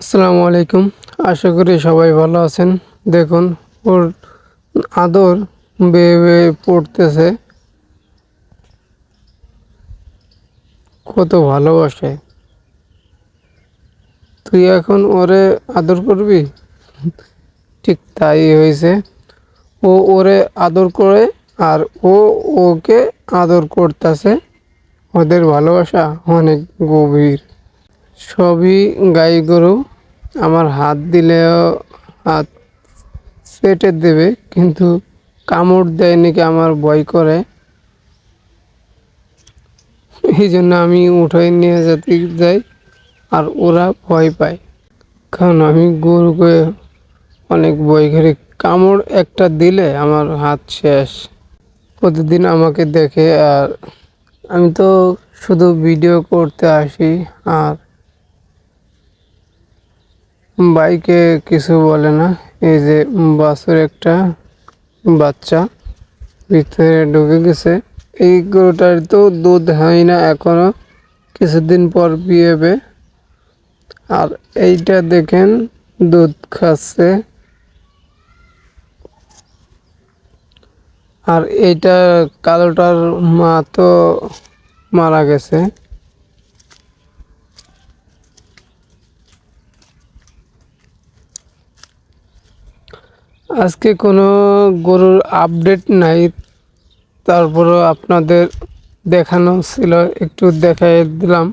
আসসালামু আলাইকুম। আশা করি সবাই ভালো আছেন। দেখুন, ওর আদর বেয়ে বেয়ে পড়তেছে। কত ভালোবাসে। তুই এখন ওরে আদর করবি? ঠিক তাই হয়েছে। ও ওরে আদর করে আর ও ওকে আদর করতেছে। ওদের ভালোবাসা অনেক গভীর। সবই গাই গরু। আমার হাত দিলেও হাত সেটে দেবে, কিন্তু কামড় দেয় নাকি আমার ভয় করে। এই জন্য আমি উঠাই নিয়ে যেতে যাই আর ওরা ভয় পায়। কারণ আমি গরুকে অনেক ভয় করি। কামড় একটা দিলে আমার হাত শেষ। প্রতিদিন আমাকে দেখে আর আমি তো শুধু ভিডিও করতে আসি আর বাইকে কিছু বলে না। এই যে বাসের একটা বাচ্চা ভিতরে ঢুকে গেছে। এই গরুটার তো দুধ হয় না এখনও। কিছুদিন পর বিয়েবে আর এইটা দেখেন দুধ খাচ্ছে। আর এইটা কালোটার মা তো মারা গেছে। আজকে কোনো গরুর আপডেট নাই। তারপরও আপনাদের দেখানো ছিল, একটু দেখাই দিলাম।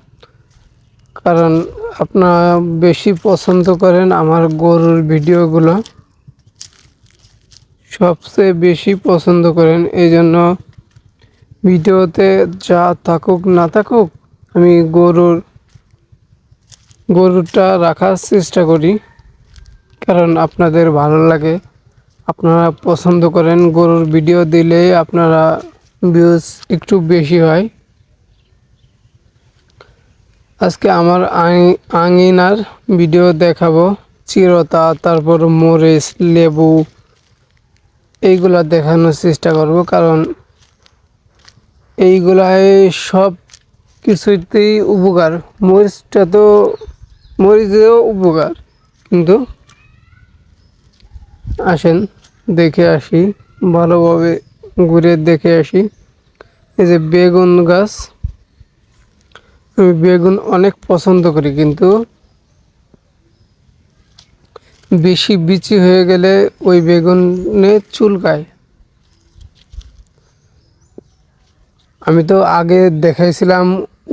কারণ আপনারা বেশি পছন্দ করেন আমার গরুর ভিডিওগুলো। সবচেয়ে বেশি পছন্দ করেন, এই জন্য ভিডিওতে যা থাকুক, না থাকুক, আমি গরুর, গরুটা রাখার চেষ্টা করি। কারণ আপনাদের ভালো লাগে। আপনারা পছন্দ করেন, গরুর ভিডিও দিলে আপনারা ভিউজ একটু বেশি হয়। আজকে আমার আঙি- আঙিনার ভিডিও দেখাবো, চিরতা, তারপর মরিচ, লেবু, এইগুলা দেখানোর চেষ্টা করব, কারণ এইগুলাই সব কিছুতেই উপকার। মরিচটা তো মরিচেও উপকার, কিন্তু আসেন। দেখে আসি, ভালোভাবে ঘুরে দেখে আসি। এই যে বেগুন গাছ, আমি বেগুন অনেক পছন্দ করি কিন্তু বেশি বিচি হয়ে গেলে ওই বেগুনে চুলকায়। আমি তো আগে দেখাইছিলাম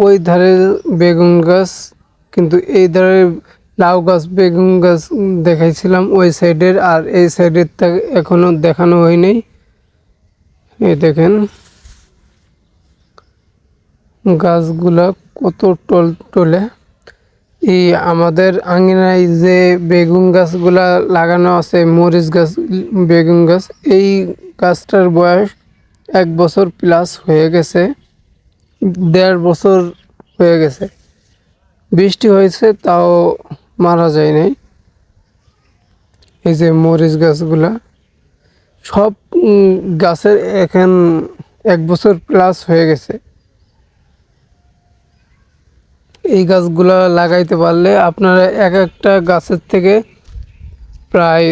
ওই ধারে বেগুন গাছ, কিন্তু এই ধারে লাউ গাছ, বেগুন গাছ দেখাইছিলাম ওই সাইডের আর এই সাইডের থেকে এখনও দেখানো হয়নি এই দেখেন, গাছগুলা কত টল টলে। এই আমাদের আঙিনায় যে বেগুন গাছগুলা লাগানো আছে, মরিচ গাছ, বেগুন গাছ, এই গাছটার বয়স এক বছর প্লাস হয়ে গেছে, দেড় বছর হয়ে গেছে। বৃষ্টি হয়েছে, তাও মারা যায় নাই। এই যে মরিচ গাছগুলা, সব গাছের এখন এক বছর প্লাস হয়ে গেছে। এই গাছগুলা লাগাইতে পারলে আপনারা এক একটা গাছের থেকে প্রায়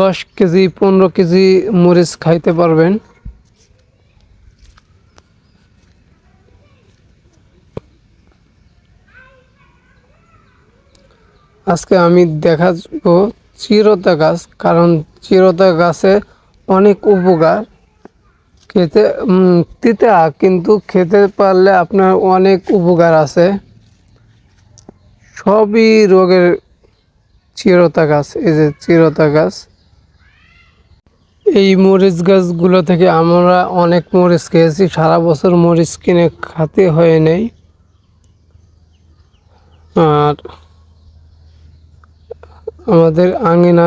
দশ কেজি, পনেরো কেজি মরিচ খাইতে পারবেন। আজকে আমি দেখাবো চিরতা গাছ, কারণ চিরতা গাছে অনেক উপকার। খেতে তিতা, কিন্তু খেতে পারলে আপনার অনেক উপকার আছে। সবই রোগের চিরতা গাছ, এই যে চিরতা গাছ। এই মরিচ গাছগুলো থেকে আমরা অনেক মরিচ খেয়েছি, সারা বছর মরিচ কিনে খাতে হয় নেই। আর আমাদের আঙিনা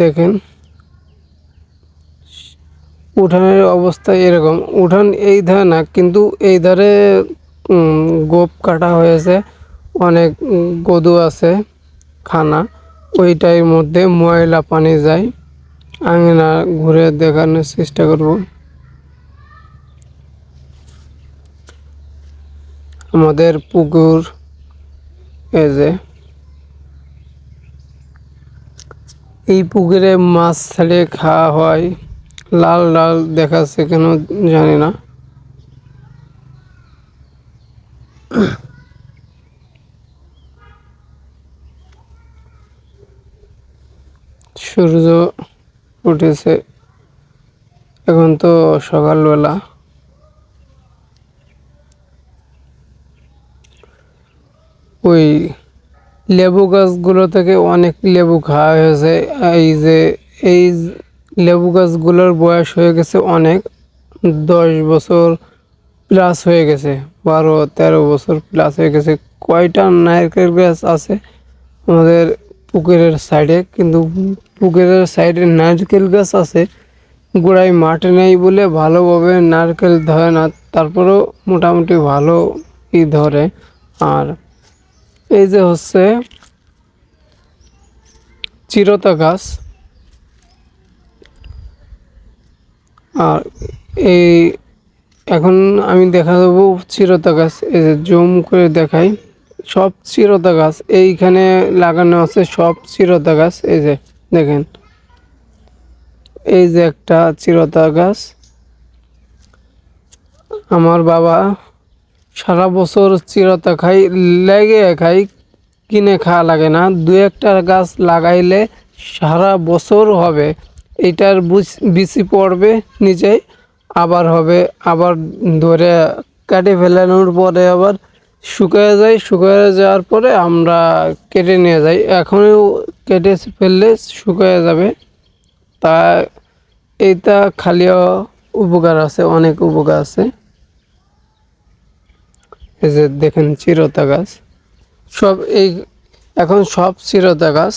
দেখেন। উঠানের অবস্থা এরকম। উঠান এই ধারে না, কিন্তু এই ধারে গোপ কাটা হয়েছে। অনেক গদু আছে, খানা। ওইটার মধ্যে ময়লা পানি যায়। আঙিনা ঘুরে দেখানোর চেষ্টা করব। আমাদের পুকুর, এই যে এই পুকুরে মাছ ছেড়ে খাওয়া হয়। লাল লাল দেখাচ্ছে কেন জানি না। সূর্য উঠেছে। এখন তো সকালবেলা। ওই লেবু গাছগুলো থেকে অনেক লেবু খাওয়া হয়েছে। এই যে, এই লেবু গাছগুলোর বয়স হয়ে গেছে অনেক, দশ বছর প্লাস হয়ে গেছে, বারো, তেরো বছর প্লাস হয়ে গেছে। কয়টা নারকেল গাছ আছে আমাদের পুকুরের সাইডে কিন্তু পুকুরের সাইডে নারকেল গাছ আছে, গোড়ায় মাটি নেই বলে ভালোভাবে নারকেল ধরে না, তারপরেও মোটামুটি ভালো ই ধরে। আর এই যে হচ্ছে চিরতা গাছ। আর এই এখন আমি দেখা দেবো চিরতা গাছ, এই যে জুম করে দেখাই। সব চিরতা গাছ, এইখানে লাগানো আছে সব চিরতা গাছ, এই যে দেখেন। এই যে একটা চিরতা গাছ। আমার বাবা সারা বছর চিরতা খাই, লেগে খাই, কিনে খাওয়া লাগে না। দু একটা গাছ লাগাইলে সারা বছর হবে এটার বিচি পড়বে নিচে আবার হবে, আবার ধরে কাটে ফেলানোর পরে আবার শুকিয়ে যায়, শুকায় যাওয়ার পরে আমরা কেটে নিয়ে যাই। এখনও কেটে ফেললে শুকিয়ে যাবে। তা, এইটা খালিও উপকার আছে, অনেক উপকার আছে। এই যে দেখেন চিরতা গাছ। সব এই এখন সব চিরতা গাছ।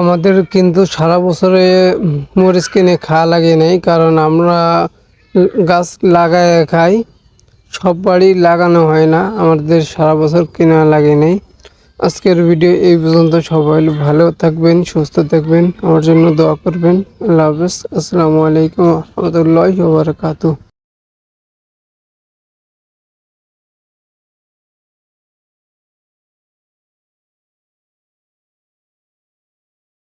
আমাদের কিন্তু সারা বছরে মরিচ কিনে খাওয়া লাগে নেই, কারণ আমরা গাছ লাগায় খাই। সব বাড়ি লাগানো হয় না, আমাদের সারা বছর কেনা লাগে নেই। আজকের ভিডিও এই পর্যন্ত, সবাই ভালো থাকবেন, সুস্থ থাকবেন, আমার জন্য দোয়া করবেন। আল্লাহ হাফেজ, আসসালামু আলাইকুম রহমতুল্লাহ বারকাতুহ।